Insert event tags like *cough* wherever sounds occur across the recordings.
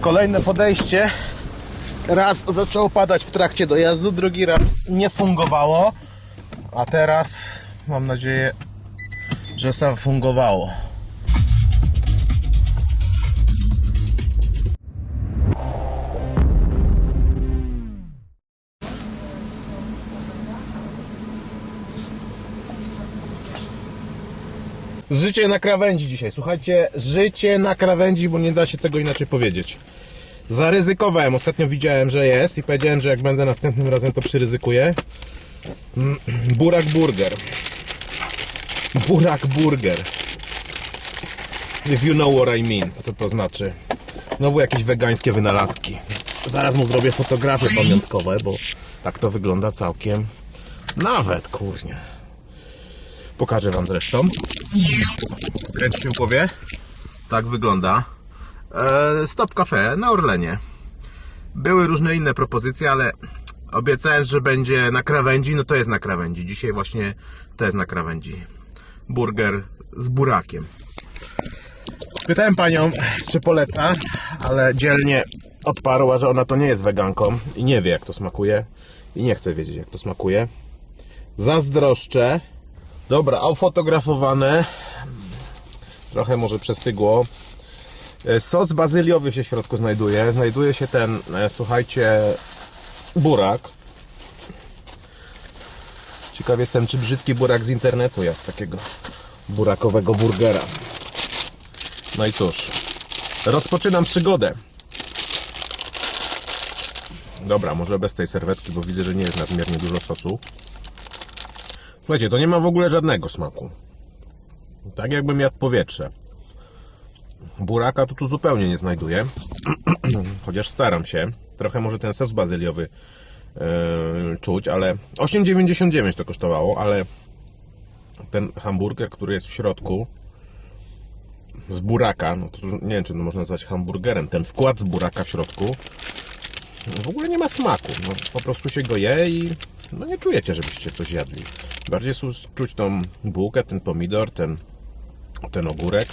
Kolejne podejście. Raz zaczęło padać w trakcie dojazdu, drugi raz nie fungowało, a teraz mam nadzieję, że sam fungowało. Życie na krawędzi dzisiaj. Słuchajcie, życie na krawędzi, bo nie da się tego inaczej powiedzieć. Zaryzykowałem. Ostatnio widziałem, że jest i powiedziałem, że jak będę następnym razem, to przyryzykuję. Mm, Burak Burger. Burak Burger. If you know what I mean. Co to znaczy? Znowu jakieś wegańskie wynalazki. Zaraz mu zrobię fotografie pamiątkowe, bo tak to wygląda całkiem. Nawet, kurnie. Pokażę wam zresztą. Kręci się głowie. Tak wygląda. E, Stop Cafe na Orlenie. Były różne inne propozycje, ale obiecałem, że będzie na krawędzi. No to jest na krawędzi. Dzisiaj właśnie to jest na krawędzi. Burger z burakiem. Pytałem panią, czy poleca, ale dzielnie odparła, że ona to nie jest weganką i nie wie, jak to smakuje. I nie chce wiedzieć, jak to smakuje. Zazdroszczę. Dobra, ufotografowane. Trochę może przestygło. E, Sos bazyliowy się w środku znajduje. Znajduje się ten, e, słuchajcie, burak. Ciekaw jestem, czy brzydki burak z internetu, jak takiego burakowego burgera. No i cóż, rozpoczynam przygodę. Dobra, może bez tej serwetki, bo widzę, że nie jest nadmiernie dużo sosu. Słuchajcie, to nie ma w ogóle żadnego smaku. Tak jakbym jadł powietrze. Buraka tu, tu zupełnie nie znajduję. *clears throat* Chociaż staram się. Trochę może ten sos bazyliowy yy, czuć, ale 8,99 to kosztowało, ale ten hamburger, który jest w środku z buraka, no to nie wiem, czy to można nazwać hamburgerem, ten wkład z buraka w środku w ogóle nie ma smaku. No, po prostu się go je i no nie czujecie, żebyście coś jadli. Bardziej czuć tą bułkę, ten pomidor, ten, ten ogórek,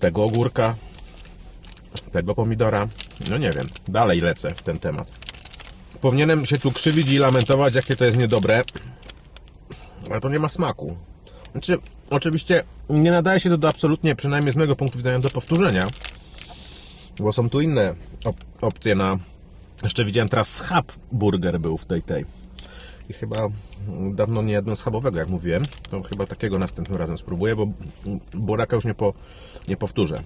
tego ogórka, tego pomidora. No nie wiem, dalej lecę w ten temat. Powinienem się tu krzywić i lamentować, jakie to jest niedobre, ale to nie ma smaku. Znaczy, oczywiście nie nadaje się to do absolutnie, przynajmniej z mojego punktu widzenia, do powtórzenia, bo są tu inne op- opcje na... Jeszcze widziałem teraz schab burger był w tej tej. I chyba mm, dawno nie jadłem schabowego, jak mówiłem. To chyba takiego następnym razem spróbuję, bo buraka już nie, po, nie powtórzę.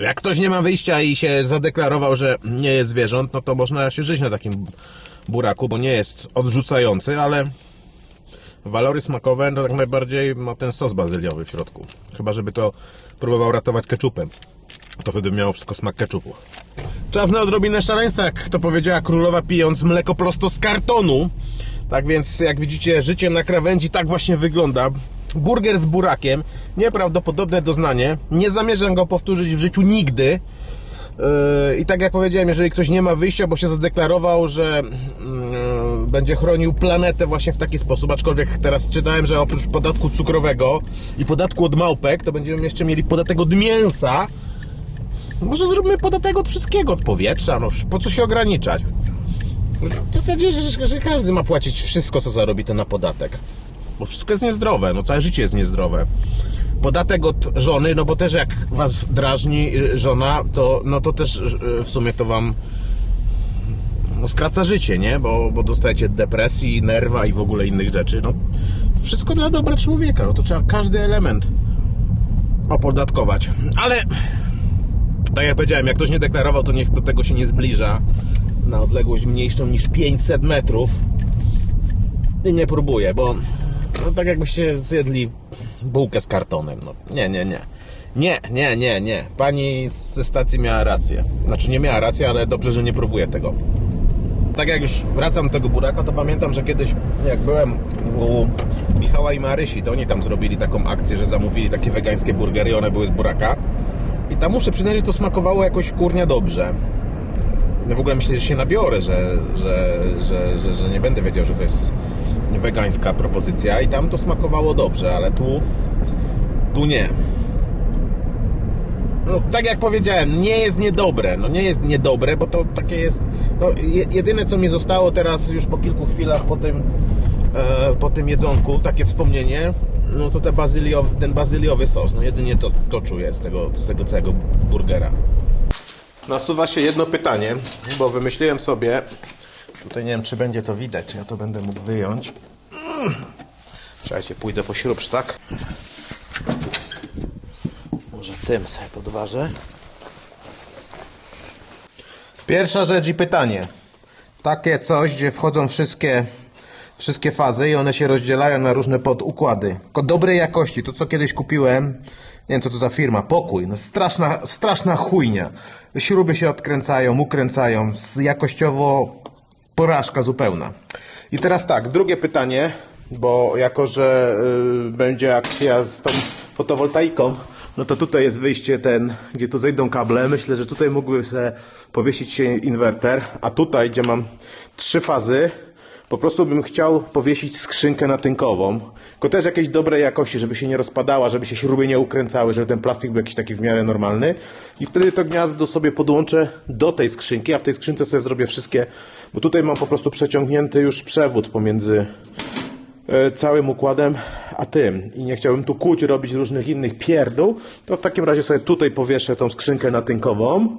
Jak ktoś nie ma wyjścia i się zadeklarował, że nie jest zwierząt, no to można się żyć na takim buraku, bo nie jest odrzucający, ale walory smakowe to tak najbardziej ma ten sos bazyliowy w środku. Chyba, żeby to próbował ratować keczupem. To wtedy miało wszystko smak keczupu. Czas na odrobinę szaleństwa, jak to powiedziała królowa, pijąc mleko prosto z kartonu. Tak więc, jak widzicie, życie na krawędzi tak właśnie wygląda. Burger z burakiem, nieprawdopodobne doznanie. Nie zamierzam go powtórzyć w życiu nigdy. Yy, I tak jak powiedziałem, jeżeli ktoś nie ma wyjścia, bo się zadeklarował, że yy, będzie chronił planetę właśnie w taki sposób, aczkolwiek teraz czytałem, że oprócz podatku cukrowego i podatku od małpek, to będziemy jeszcze mieli podatek od mięsa. Może zróbmy podatek od wszystkiego, od powietrza, no po co się ograniczać? W zasadzie, że, że, każdy ma płacić wszystko, co zarobi, to na podatek. Bo wszystko jest niezdrowe, no całe życie jest niezdrowe. Podatek od żony, no bo też jak was drażni y, żona, to, no to też y, w sumie to wam no, skraca życie, nie? Bo, bo dostajecie depresji, nerwa i w ogóle innych rzeczy. No, wszystko dla dobra człowieka, no to trzeba każdy element opodatkować. Ale tak jak powiedziałem, jak ktoś nie deklarował, to niech do tego się nie zbliża na odległość mniejszą niż 500 metrów i nie próbuje, bo no, tak jakbyście zjedli bułkę z kartonem. No, nie, nie, nie. Nie, nie, nie, nie. Pani ze stacji miała rację. Znaczy nie miała rację, ale dobrze, że nie próbuje tego. Tak jak już wracam do tego buraka, to pamiętam, że kiedyś jak byłem u Michała i Marysi, to oni tam zrobili taką akcję, że zamówili takie wegańskie burgery, one były z buraka. I tam muszę przyznać, że to smakowało jakoś kurnia dobrze. Ja w ogóle myślę, że się nabiorę, że, że, że, że, że nie będę wiedział, że to jest wegańska propozycja i tam to smakowało dobrze, ale tu tu nie. no, tak jak powiedziałem, nie jest niedobre. No nie jest niedobre, bo to takie jest. No, je, jedyne co mi zostało teraz już po kilku chwilach po tym, e, po tym jedzonku, takie wspomnienie, no to te bazyliowy, ten bazyliowy sos. No jedynie to, to czuję z tego, z tego całego burgera. Nasuwa się jedno pytanie, bo wymyśliłem sobie. Tutaj nie wiem, czy będzie to widać, czy ja to będę mógł wyjąć. Czekajcie, pójdę po śrubsz, tak? Może tym sobie podważę. Pierwsza rzecz i pytanie. Takie coś, gdzie wchodzą wszystkie, wszystkie fazy i one się rozdzielają na różne podukłady. Tylko dobrej jakości, to co kiedyś kupiłem, nie wiem co to za firma, pokój, no straszna, straszna chujnia. Śruby się odkręcają, ukręcają, jakościowo porażka zupełna. I teraz tak, drugie pytanie, bo jako, że y, będzie akcja z tą fotowoltaiką, no to tutaj jest wyjście ten, gdzie tu zejdą kable. Myślę, że tutaj mógłby sobie powiesić się inwerter, a tutaj, gdzie mam trzy fazy, po prostu bym chciał powiesić skrzynkę natynkową, tylko też jakiejś dobrej jakości, żeby się nie rozpadała, żeby się śruby nie ukręcały, żeby ten plastik był jakiś taki w miarę normalny. I wtedy to gniazdo sobie podłączę do tej skrzynki, a w tej skrzynce sobie zrobię wszystkie, bo tutaj mam po prostu przeciągnięty już przewód pomiędzy e, całym układem, a tym. I nie chciałbym tu kłuć, robić różnych innych pierdół, to w takim razie sobie tutaj powieszę tą skrzynkę natynkową.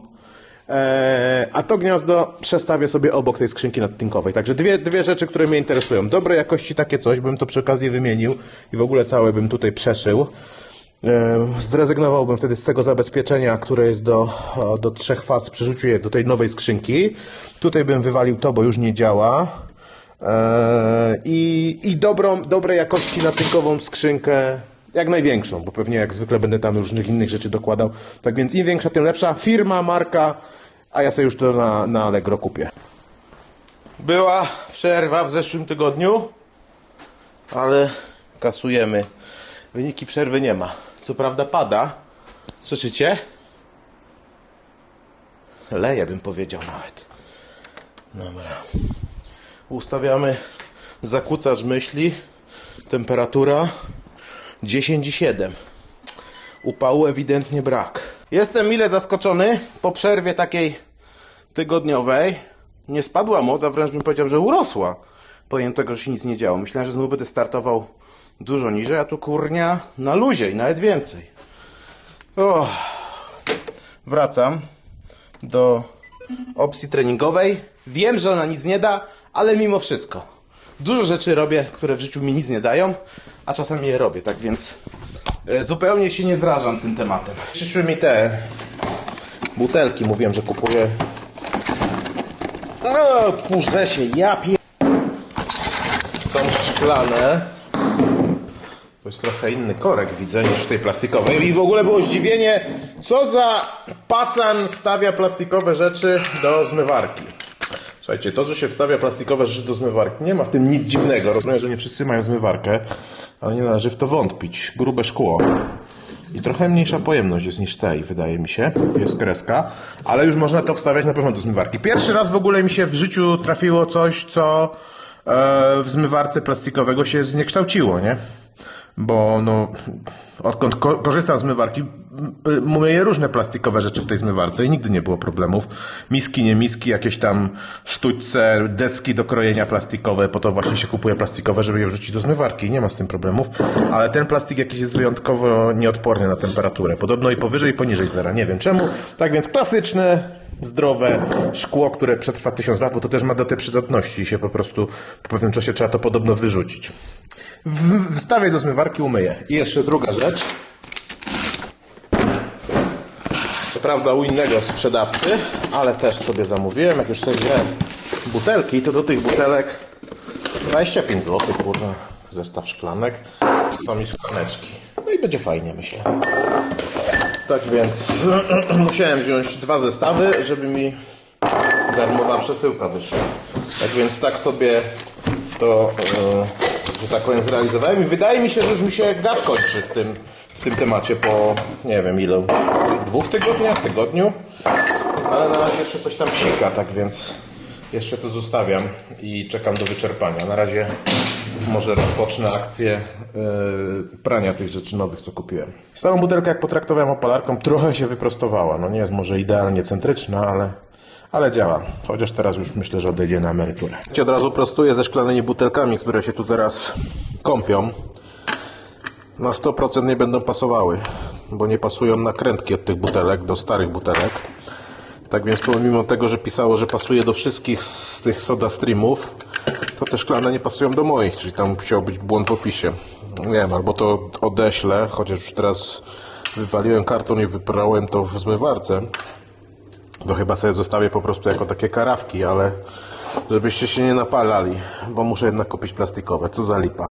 E, a to gniazdo przestawię sobie obok tej skrzynki nadtynkowej. Także dwie, dwie rzeczy, które mnie interesują. Dobrej jakości takie coś, bym to przy okazji wymienił i w ogóle całe bym tutaj przeszył. E, Zrezygnowałbym wtedy z tego zabezpieczenia, które jest do, do trzech faz, przerzucił je do tej nowej skrzynki. Tutaj bym wywalił to, bo już nie działa. E, I, i dobrą, dobrej jakości natynkową skrzynkę, jak największą, bo pewnie jak zwykle będę tam różnych innych rzeczy dokładał. Tak więc im większa, tym lepsza. Firma, marka, a ja sobie już to na, na Allegro kupię. Była przerwa w zeszłym tygodniu, ale kasujemy. Wyniki przerwy nie ma. Co prawda pada. Słyszycie? Leje bym powiedział nawet. Dobra. Ustawiamy zakłócacz myśli. Temperatura 10,7. Upału ewidentnie brak. Jestem mile zaskoczony po przerwie takiej tygodniowej. Nie spadła moc, a wręcz bym powiedział, że urosła. Powiem tego, że się nic nie działo. Myślałem, że znów będę startował dużo niżej, a tu kurnia na luzie i nawet więcej. O, wracam do opcji treningowej. Wiem, że ona nic nie da, ale mimo wszystko. Dużo rzeczy robię, które w życiu mi nic nie dają, a czasami je robię, tak więc zupełnie się nie zrażam tym tematem. Przyszły mi te butelki, mówiłem, że kupuję. No, kurze się, ja pie... Są szklane. To jest trochę inny korek, widzę, niż w tej plastikowej. I w ogóle było zdziwienie, co za pacan wstawia plastikowe rzeczy do zmywarki. Słuchajcie, to, że się wstawia plastikowe rzeczy do zmywarki, nie ma w tym nic dziwnego. Rozumiem, że nie wszyscy mają zmywarkę, ale nie należy w to wątpić. Grube szkło. I trochę mniejsza pojemność jest niż tej, wydaje mi się. Jest kreska, ale już można to wstawiać na pewno do zmywarki. Pierwszy raz w ogóle mi się w życiu trafiło coś, co e, w zmywarce plastikowego się zniekształciło, nie? Bo no, odkąd ko- korzystam z zmywarki, myję różne plastikowe rzeczy w tej zmywarce i nigdy nie było problemów. Miski, nie miski, jakieś tam sztućce, decki do krojenia plastikowe, po to właśnie się kupuje plastikowe, żeby je wrzucić do zmywarki. Nie ma z tym problemów, ale ten plastik jakiś jest wyjątkowo nieodporny na temperaturę. Podobno i powyżej, i poniżej zera. Nie wiem czemu. Tak więc klasyczne, zdrowe szkło, które przetrwa tysiąc lat, bo to też ma datę przydatności i się po prostu po pewnym czasie trzeba to podobno wyrzucić. W- Wstawię do zmywarki, umyję. I jeszcze druga rzecz. Co prawda u innego sprzedawcy, ale też sobie zamówiłem. Jak już sobie wziąłem butelki, to do tych butelek 25 zł, kurwa, zestaw szklanek. Są mi szklaneczki. No i będzie fajnie, myślę. Tak więc *clears throat* musiałem wziąć dwa zestawy, żeby mi darmowa przesyłka wyszła. Tak więc tak sobie to, e, że tak powiem, zrealizowałem i wydaje mi się, że już mi się gaz kończy w tym, w tym temacie po nie wiem ile, dwóch tygodniach, tygodniu, ale na razie jeszcze coś tam psika, tak więc jeszcze to zostawiam i czekam do wyczerpania. Na razie może rozpocznę akcję yy, prania tych rzeczy nowych, co kupiłem. Starą butelkę, jak potraktowałem opalarką, trochę się wyprostowała. No nie jest może idealnie centryczna, ale, ale działa. Chociaż teraz już myślę, że odejdzie na emeryturę. Od razu prostuję ze szklanymi butelkami, które się tu teraz kąpią. Na 100% nie będą pasowały, bo nie pasują nakrętki od tych butelek do starych butelek. Tak więc pomimo tego, że pisało, że pasuje do wszystkich z tych soda streamów, to te szklane nie pasują do moich, czyli tam musiał być błąd w opisie. Nie wiem, albo to odeślę, chociaż już teraz wywaliłem karton i wyprałem to w zmywarce. To chyba sobie zostawię po prostu jako takie karawki, ale żebyście się nie napalali, bo muszę jednak kupić plastikowe. Co za lipa.